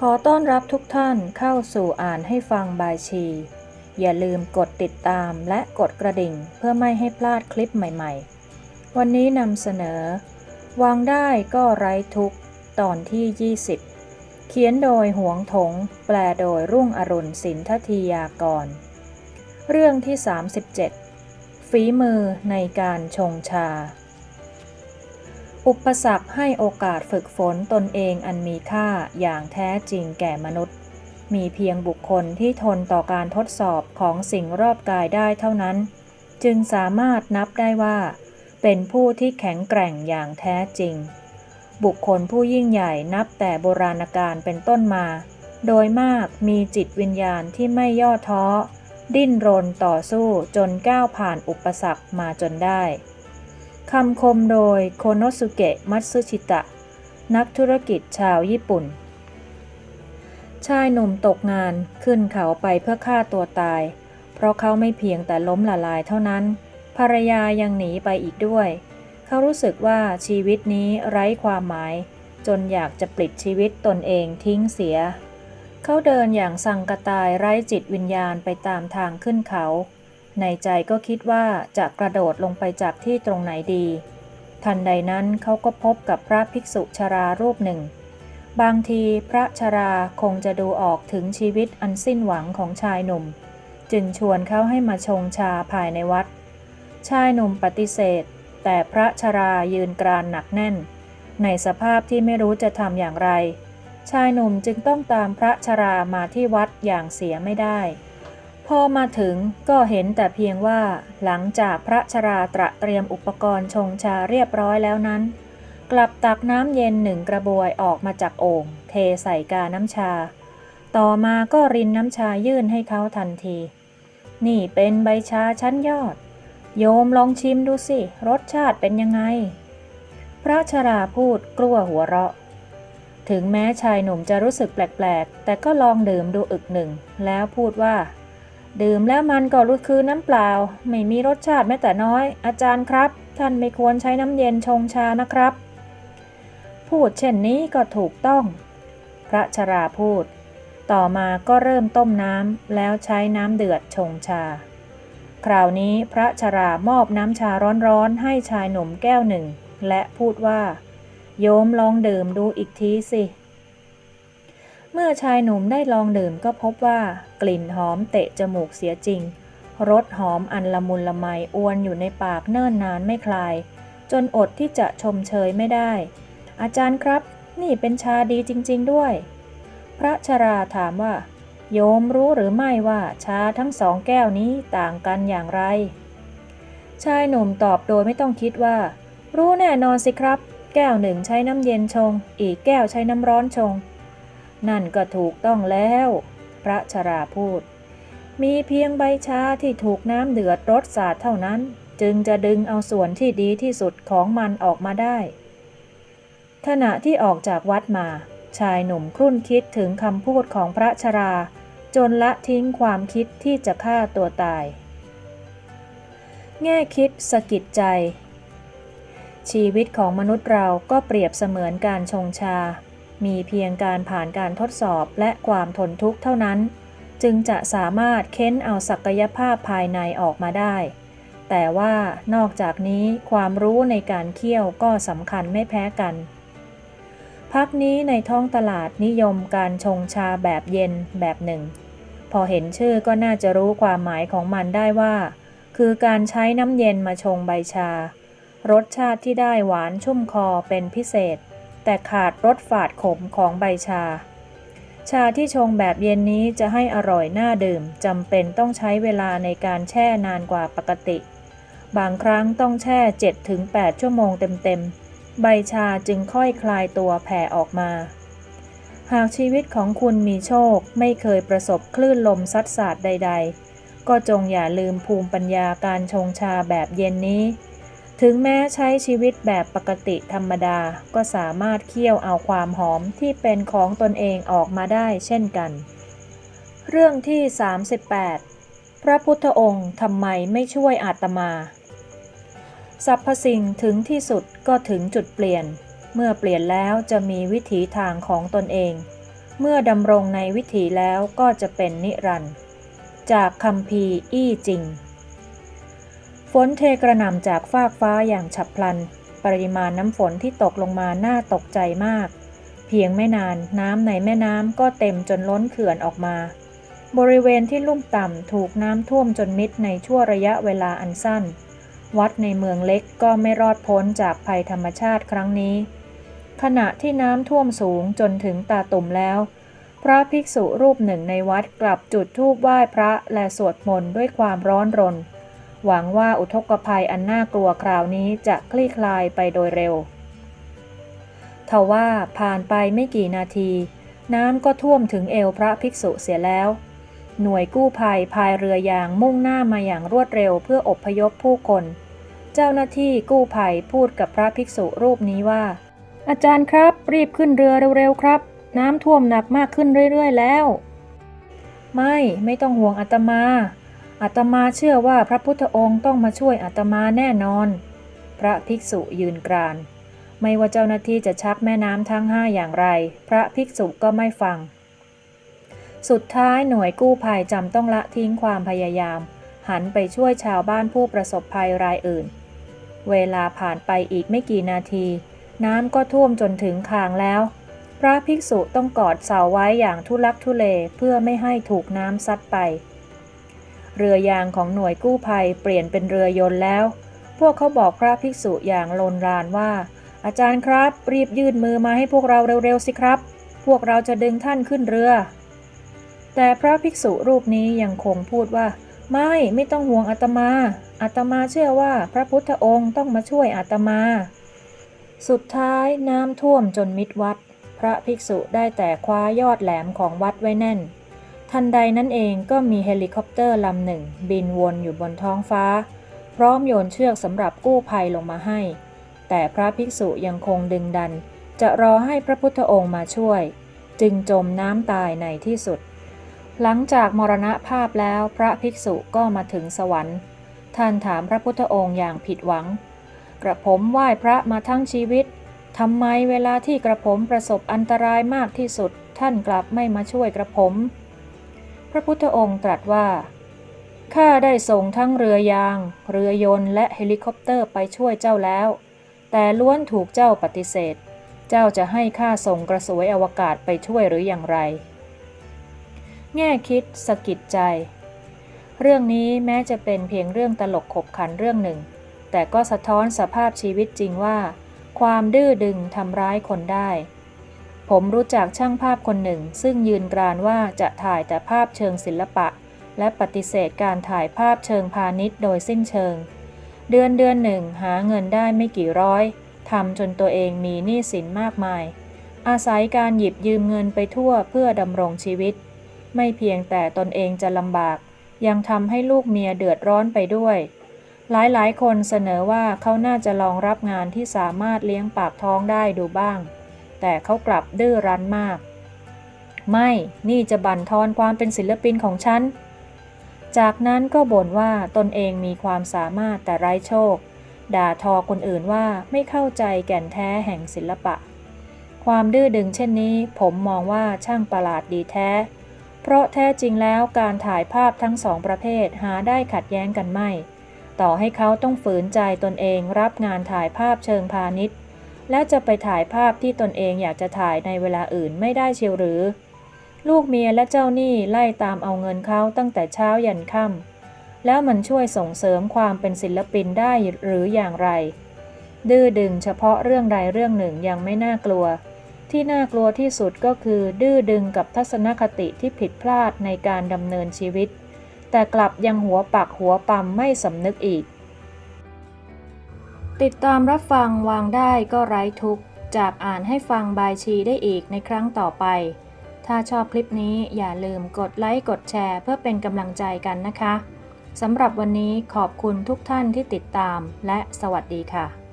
ขอต้อนรับทุกท่านเข้าสู่อ่านให้ฟังบายชี อย่าลืมกดติดตามและกดกระดิ่งเพื่อไม่ให้พลาดคลิปใหม่ๆ วันนี้นำเสนอ วางได้ก็ไร้ทุกตอนที่ 20 เขียนโดยหวงถง แปลโดยรุ่งอรุณสินททียากร เรื่องที่ 37 ฝีมือในการชงชา อุปสรรคให้โอกาสฝึกฝนตนเองอันมีค่าอย่างแท้จริงแก่มนุษย์ มีเพียงบุคคลที่ทนต่อการทดสอบของสิ่งรอบกายได้เท่านั้น จึงสามารถนับได้ว่า เป็นผู้ที่แข็งแกร่งอย่างแท้จริง บุคคลผู้ยิ่งใหญ่นับแต่โบราณกาลเป็นต้นมา โดยมากมีจิตวิญญาณที่ไม่ย่อท้อ ดิ้นรนต่อสู้จนก้าวผ่านอุปสรรคมาจนได้ คำคมโดยโคโนสุเกะมัตสึชิตะ นักธุรกิจชาวญี่ปุ่น ชายหนุ่มตกงานขึ้นเขาไปเพื่อฆ่าตัวตาย เพราะเขาไม่เพียงแต่ล้มละลายเท่านั้น ภรรยายังหนีไปอีกด้วย เขารู้สึกว่าชีวิตนี้ไร้ความหมาย จนอยากจะปลิดชีวิตตนเองทิ้งเสีย เขาเดินอย่างสังกตายไร้จิตวิญญาณไปตามทางขึ้นเขา ในใจก็คิดว่าจะกระโดดลงไปจากที่ตรงไหนดี ทันใดนั้นเขาก็พบกับพระภิกษุชรารูปหนึ่ง บางทีพระชราคงจะดูออกถึงชีวิตอันสิ้นหวังของชายหนุ่ม จึงชวนเขาให้มาชงชาภายในวัด ชายหนุ่มปฏิเสธ แต่พระชรายืนกรานหนักแน่น ในสภาพที่ไม่รู้จะทำอย่างไร ชายหนุ่มจึงต้องตามพระชรามาที่วัดอย่างเสียไม่ได้ พอมาถึงก็เห็นแต่เพียงว่าหลังจากพระชราตระเตรียมอุปกรณ์ชงชาเรียบร้อยแล้วนั้น กลับตักน้ำเย็นหนึ่งกระบวยออกมาจากโอ่งเทใส่กาน้ำชา ต่อมาก็รินน้ำชายื่นให้เขาทันที นี่เป็นใบชาชั้นยอด โยมลองชิมดูสิ รสชาติเป็นยังไง พระชราพูดกลัวหัวเราะถึงแม้ชายหนุ่มจะรู้สึกแปลก ๆ แต่ก็ลองดื่มดูอึกหนึ่ง แล้วพูดว่า ดื่มแล้วมันก็รู้คือน้ำเปล่า ไม่มีรสชาติแม้แต่น้อย อาจารย์ครับ ท่านไม่ควรใช้น้ำเย็นชงชานะครับ พูดเช่นนี้ก็ถูกต้อง พระชราพูด ต่อมาก็เริ่มต้มน้ำแล้วใช้น้ำเดือดชงชา คราวนี้พระชรามอบน้ำชาร้อนๆ ให้ชายหนุ่มแก้วหนึ่ง และพูดว่า โยมลองดื่มดูอีกทีสิ เมื่อชายหนุ่มได้ลองดื่มก็พบว่ากลิ่นหอมเตะจมูกเสียจริง รสหอมอันละมุนละไมอวนอยู่ในปากเนิ่นนานไม่คลาย จนอดที่จะชมเชยไม่ได้ อาจารย์ครับ นี่เป็นชาดีจริง ๆ ด้วย พระชราถามว่า โยมรู้หรือไม่ว่าชาทั้งสองแก้วนี้ต่างกันอย่างไร ชายหนุ่มตอบโดยไม่ต้องคิดว่า รู้แน่นอนสิครับ แก้วหนึ่งใช้น้ำเย็นชง อีกแก้วใช้น้ำร้อนชง นั่นก็ถูกต้องแล้ว พระชราพูด มีเพียงใบชาที่ถูกน้ำเดือดรสสาดเท่านั้น จึงจะดึงเอาส่วนที่ดีที่สุดของมันออกมาได้ ขณะที่ออกจากวัดมา ชายหนุ่มครุ่นคิดถึงคำพูดของพระชรา จนละทิ้งความคิดที่จะฆ่าตัวตาย แง่คิดสะกิดใจชีวิตของมนุษย์เราก็เปรียบเสมือนการชงชา มีเพียงการผ่านการทดสอบและความทนทุกข์เท่านั้น จึงจะสามารถเค้นเอาศักยภาพภายในออกมาได้ แต่ว่านอกจากนี้ความรู้ในการเคี่ยวก็สำคัญไม่แพ้กัน พักนี้ในท้องตลาดนิยมการชงชาแบบเย็นแบบหนึ่ง พอเห็นชื่อก็น่าจะรู้ความหมายของมันได้ว่า คือการใช้น้ำเย็นมาชงใบชา รสชาติที่ได้หวานชุ่มคอเป็นพิเศษ แต่ขาดรสฝาดขมของใบชา ชาที่ชงแบบเย็นนี้จะให้อร่อยน่าดื่มจำเป็นต้องใช้เวลาในการแช่นานกว่าปกติ บางครั้งต้องแช่ 7-8 ชั่วโมงเต็มๆ ใบชาจึงค่อยคลายตัวแผ่ออกมา หากชีวิตของคุณมีโชคไม่เคยประสบคลื่นลมซัดสาดใด ๆ ก็จงอย่าลืมภูมิปัญญาการชงชาแบบเย็นนี้ ถึงแม้ใช้ชีวิตแบบปกติธรรมดาก็สามารถเคี่ยวเอาความหอมที่เป็นของตนเองออกมาได้เช่นกัน เรื่องที่ 38 พระพุทธองค์ทำไมไม่ช่วยอาตมาสรรพสิ่งถึงที่สุดก็ถึงจุดเปลี่ยน เมื่อเปลี่ยนแล้วจะมีวิถีทางของตนเอง เมื่อดำรงในวิถีแล้วก็จะเป็นนิรันดร์จากคำพีอี้จริง ฝนเทกระหน่ำจากฟากฟ้าอย่างฉับพลัน ปริมาณน้ำฝนที่ตกลงมาน่าตกใจมาก เพียงไม่นานน้ำในแม่น้ำก็เต็มจนล้นเขื่อนออกมา บริเวณที่ลุ่มต่ำถูกน้ำท่วมจนมิดในชั่วระยะเวลาอันสั้น วัดในเมืองเล็กก็ไม่รอดพ้นจากภัยธรรมชาติครั้งนี้ ขณะที่น้ำท่วมสูงจนถึงตาตุ่มแล้ว พระภิกษุรูปหนึ่งในวัดกลับจุดธูปไหว้พระและสวดมนต์ด้วยความร้อนรน หวังว่าอุทกภัยอันน่ากลัวคราวนี้จะคลี่คลายไปโดยเร็วทว่าผ่านไปไม่กี่นาที น้ำก็ท่วมถึงเอวพระภิกษุเสียแล้ว หน่วยกู้ภัยพายเรือยางมุ่งหน้ามาอย่างรวดเร็วเพื่ออบพยพผู้คน เจ้าหน้าที่กู้ภัยพูดกับพระภิกษุรูปนี้ว่า อาจารย์ครับ รีบขึ้นเรือเร็วๆครับ น้ำท่วมหนักมากขึ้นเรื่อยๆแล้ว ไม่ไม่ต้องห่วงอาตมา อาตมาเชื่อว่าพระพุทธองค์ต้องมาช่วยอาตมาแน่นอน พระภิกษุยืนกราน ไม่ว่าเจ้าหน้าที่จะชักแม่น้ำทั้งห้าอย่างไร พระภิกษุก็ไม่ฟัง สุดท้ายหน่วยกู้ภัยจำต้องละทิ้งความพยายาม หันไปช่วยชาวบ้านผู้ประสบภัยรายอื่น เวลาผ่านไปอีกไม่กี่นาที น้ำก็ท่วมจนถึงคางแล้ว พระภิกษุต้องกอดเสาไว้อย่างทุลักทุเลเพื่อไม่ให้ถูกน้ำซัดไป เรือยางของหน่วยกู้ภัยเปลี่ยนเป็นเรือยนต์แล้ว พวกเขาบอกพระภิกษุอย่างโลนรานว่า อาจารย์ครับ รีบยื่นมือมาให้พวกเราเร็วๆสิครับ พวกเราจะดึงท่านขึ้นเรือ แต่พระภิกษุรูปนี้ยังคงพูดว่า ไม่ไม่ต้องห่วงอาตมาอาตมาเชื่อว่าพระพุทธองค์ต้องมาช่วยอาตมา สุดท้ายน้ำท่วมจนมิดวัด พระภิกษุได้แต่คว้ายอดแหลมของวัดไว้แน่น ทันใดนั้นเองก็มีเฮลิคอปเตอร์ลำหนึ่ง บินวนอยู่บนท้องฟ้า พร้อมโยนเชือกสำหรับกู้ภัยลงมาให้ แต่พระภิกษุยังคงดึงดัน จะรอให้พระพุทธองค์มาช่วย จึงจมน้ำตายในที่สุด หลังจากมรณภาพแล้วพระภิกษุก็มาถึงสวรรค์ ท่านถามพระพุทธองค์อย่างผิดหวัง กระผมไหว้พระมาทั้งชีวิตทำไมเวลาที่กระผมประสบอันตรายมากที่สุด ท่านกลับไม่มาช่วยกระผม ระพุทธองค์ตรัสว่า ข้าได้ส่งทั้งเรือยาง เรือยนต์และเฮลิคอปเตอร์ไปช่วยเจ้าแล้ว แต่ล้วนถูกเจ้าปฏิเสธ เจ้าจะให้ข้าส่งกระสวยอวกาศไปช่วยหรืออย่างไร แง่คิดสะกิดใจ เรื่องนี้แม้จะเป็นเพียงเรื่องตลกขบขันเรื่องหนึ่ง แต่ก็สะท้อนสภาพชีวิตจริงว่า ความดื้อดึงทำร้ายคนได้ ผมรู้จักช่างภาพคนหนึ่ง ซึ่งยืนกรานว่าจะถ่ายแต่ภาพเชิงศิลปะ และปฏิเสธการถ่ายภาพเชิงพาณิชย์โดยสิ้นเชิง เดือนเดือนหนึ่งหาเงินได้ไม่กี่ร้อยทำจนตัวเองมีหนี้สินมากมาย อาศัยการหยิบยืมเงินไปทั่วเพื่อดำรงชีวิต ไม่เพียงแต่ตนเองจะลำบาก ยังทำให้ลูกเมียเดือดร้อนไปด้วย หลายๆ คนเสนอว่าเขาน่าจะลองรับงานที่สามารถเลี้ยงปากท้องได้ดูบ้าง แต่เขากลับดื้อรั้นมาก ไม่นี่จะบั่นทอนความเป็นศิลปินของฉัน จากนั้นก็บ่นว่าตนเองมีความสามารถแต่ไร้โชค ด่าทอคนอื่นว่าไม่เข้าใจแก่นแท้แห่งศิลปะ ความดื้อดึงเช่นนี้ผมมองว่าช่างประหลาดดีแท้ เพราะแท้จริงแล้วการถ่ายภาพทั้งสองประเภทหาได้ขัดแย้งกันไม่ ต่อให้เขาต้องฝืนใจตนเองรับงานถ่ายภาพเชิงพาณิชย์ และจะไปถ่ายภาพที่ตนเองอยากจะถ่ายในเวลาอื่นไม่ได้เชียวหรือ ลูกเมียและเจ้าหนี้ไล่ตามเอาเงินเขาตั้งแต่เช้ายันค่ำแล้วมันช่วยส่งเสริมความเป็นศิลปินได้หรืออย่างไร ดื้อดึงเฉพาะเรื่องใดเรื่องหนึ่งยังไม่น่ากลัว ที่น่ากลัวที่สุดก็คือ ดื้อดึงกับทัศนคติที่ผิดพลาดในการดำเนินชีวิต แต่กลับยังหัวปักหัวปั๊มไม่สำนึกอีก ติดตามรับฟังวางได้ก็ไร้ทุกข์ จากอ่านให้ฟังบายชีได้อีกในครั้งต่อไป ถ้าชอบคลิปนี้อย่าลืมกดไลค์กดแชร์เพื่อเป็นกำลังใจกันนะคะสำหรับวันนี้ขอบคุณทุกท่านที่ติดตามและสวัสดีค่ะ